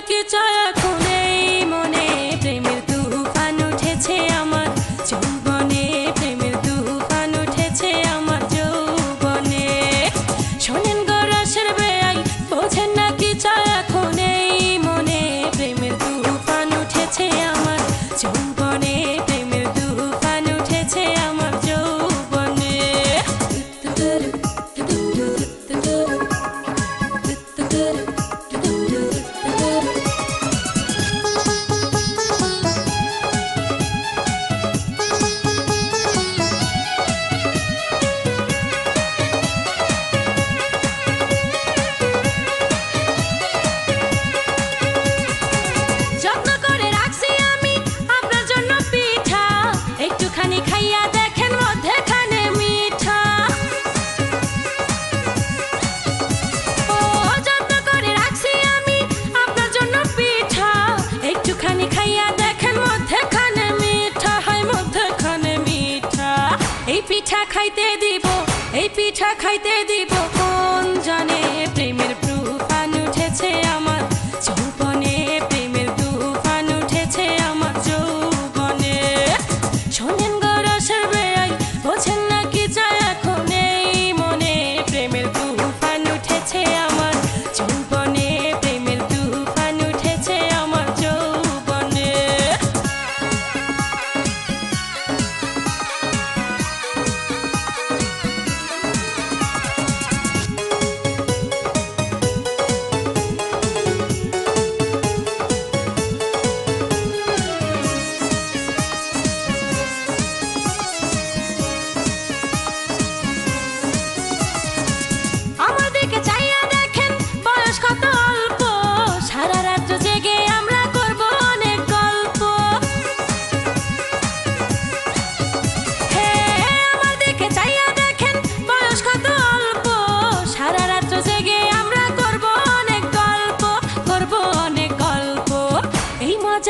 back it up. পিঠা খাইতে দিব এই পিঠা খাইতে দিব।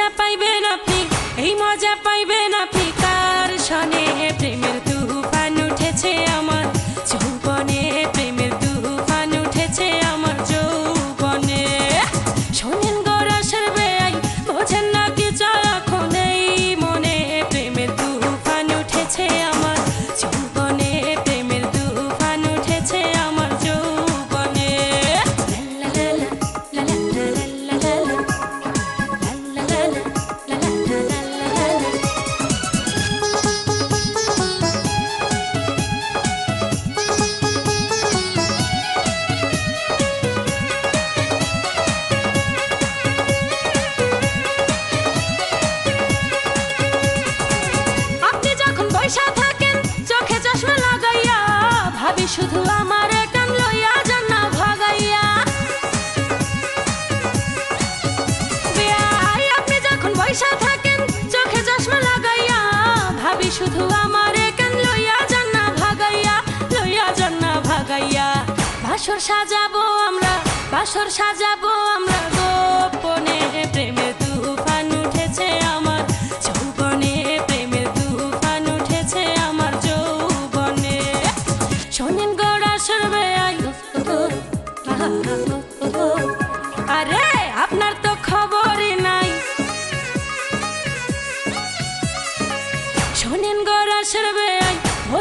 step I শুধু আমার টান লইয়া যান না ভাগাইয়া আপনি যখন পয়সা থাকেন, চোখে চশমা লাগাইয়া, ভাবি শুধু আমার কেন লইয়া যান না ভাগাইয়া, লইয়া যান না ভাগাইয়া। বাসর সাজাবো আমরা, বাসর সাজাবো আমরা।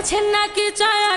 আছেন নাকি চায়া